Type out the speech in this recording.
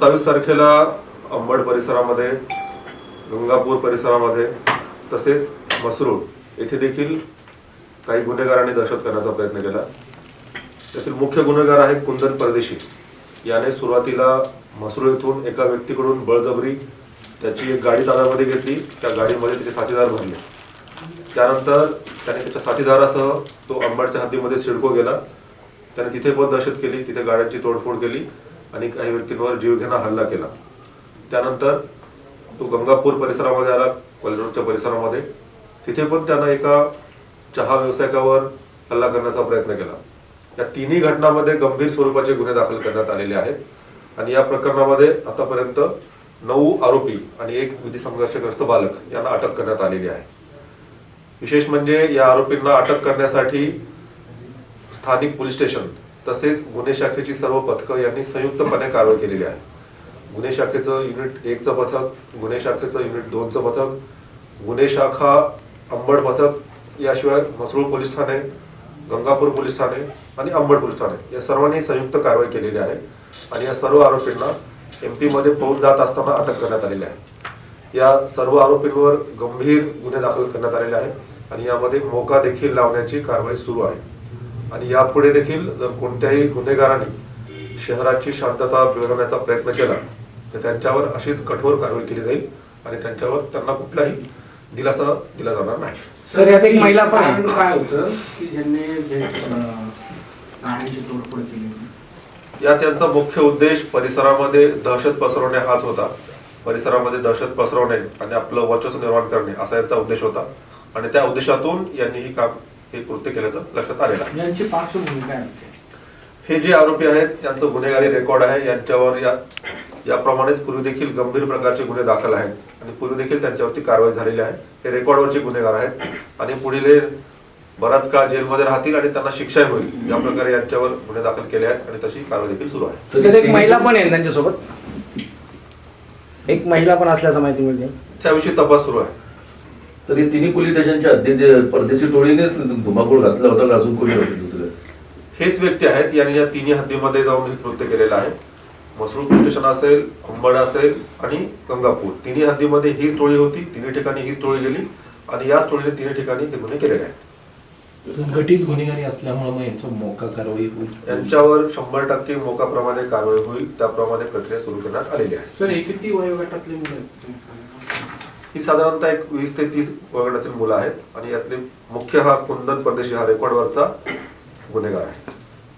सत्तावीस तारखेला अंबड परिसरामध्ये गंगापूर परिसरामध्ये तसेच मसरूळ येथे देखील काही गुन्हेगारांनी दहशत करण्याचा प्रयत्न केला. त्यातील मुख्य गुन्हेगार आहे कुंदन परदेशी. याने सुरुवातीला मसरूळ येथून एका व्यक्तीकडून बळजबरी त्याची एक गाडी ताब्यामध्ये घेतली. त्या गाडीमध्ये त्याचे साथीदार भरले. त्यानंतर त्याने त्याच्या साथीदारासह तो अंबडच्या हद्दीमध्ये सिडको गेला. त्याने तिथे पण दहशत केली. तिथे गाड्यांची तोडफोड केली. आणि काही व्यक्तींवर जीवघेणा हल्ला केला. त्यानंतर तो गंगापूर परिसरामध्ये आला कॉलेजच्या परिसरामध्ये. तिथे पण त्यानं एका चहा व्यावसायिकावर हल्ला करण्याचा प्रयत्न केला. या तिन्ही घटनांमध्ये गंभीर स्वरूपाचे गुन्हे दाखल करण्यात आलेले आहेत. आणि या प्रकरणामध्ये आतापर्यंत नऊ आरोपी आणि एक विधी संघर्षग्रस्त बालक यांना अटक करण्यात आलेली आहे. विशेष म्हणजे या आरोपींना अटक करण्यासाठी स्थानिक पोलीस स्टेशन तसेच गुन्हे शाखेची सर्व पथकं यांनी संयुक्तपणे कारवाई केलेली आहे. गुन्हे शाखेचं युनिट एकचं पथक गुन्हे शाखेचं युनिट दोनचं पथक गुन्हे शाखा अंबड पथक याशिवाय मसरूळ पोलीस ठाणे गंगापूर पोलीस ठाणे आणि अंबड पोलीस ठाणे या सर्वांनी संयुक्त कारवाई केलेली आहे आणि या सर्व आरोपींना एमपीमध्ये मध्ये पळून जात असताना अटक करण्यात आलेली आहे. या सर्व आरोपींवर गंभीर गुन्हे दाखल करण्यात आलेले आहेत आणि यामध्ये मोका देखील लावण्याची कारवाई सुरू आहे. आणि यापुढे देखील जर कोणत्याही गुन्हेगारांनी शहराची शांतता बिघडवण्याचा प्रयत्न केला तर त्यांच्यावर अशीच कठोर कारवाई केली जाईल आणि त्यांच्यावर त्यांना कुठलाही दिलासा दिला जाणार नाही. सर, यात एक महिला पण काय होतं की ज्यांनी तोडफोड केली. या त्यांचा मुख्य उद्देश परिसरामध्ये दहशत पसरवणे हाच होता. परिसरामध्ये दहशत पसरवणे आणि आपलं वर्चस्व निर्माण करणे असा यांचा उद्देश होता. आणि त्या उद्देशातून यांनी ही काम हे कृत्य केल्याचं लक्षात आलेलं आहे. यांची पार्श्वभूमी काय हे जे आरोपी आहेत यांचं गुन्हेगारी रेकॉर्ड आहे. यांच्यावर या याप्रमाणेच पूर्वी देखील गंभीर प्रकारचे गुन्हे दाखल आहेत. आणि पूर्वी देखील त्यांच्यावरती कारवाई झालेली आहे. हे रेकॉर्डवरचे गुन्हेगार आहेत. आणि पुढील हे बराच काळ जेलमध्ये राहतील आणि त्यांना शिक्षाही होईल. या प्रकारे यांच्यावर गुन्हे दाखल केले आहेत आणि तशी कारवाई देखील सुरू आहे. एक महिला पण आहे त्यांच्यासोबत. एक महिला पण असल्याचं माहिती मिळते. त्याविषयी तपास सुरू आहे. तर हे तिन्ही पोलीस स्टेशनच्या हद्दीत परदेशी टोळीनेच धुमाकूळ घातला होता का? अजून कोणी होते दुसरं? हेच व्यक्ती आहेत. यांनी या तिन्ही हद्दीमध्ये जाऊन हे कृत्य केलेलं आहे. मसरूळ पोलीस स्टेशन असेल अंबड असेल आणि गंगापूर. तिन्ही हद्दीमध्ये हीच टोळी होती. तिन्ही ठिकाणी हीच टोळी गेली आणि याच टोळीने तिन्ही ठिकाणी हे गुन्हे केलेले आहेत. संघटित गुन्हेगारी असल्यामुळे मग यांचं मोका कारवाई होईल? यांच्यावर शंभर टक्के मोकाप्रमाणे कारवाई होईल. त्याप्रमाणे प्रक्रिया सुरू करण्यात आलेली आहे. सर हे किती वयोगटातले मुलं आहेत? ही साधारणतः एक वीस ते तीस वयोगटातील मुलं आहेत. आणि यातले मुख्य हा कुंदन परदेशी हा रेकॉर्डवरचा गुन्हेगार आहे.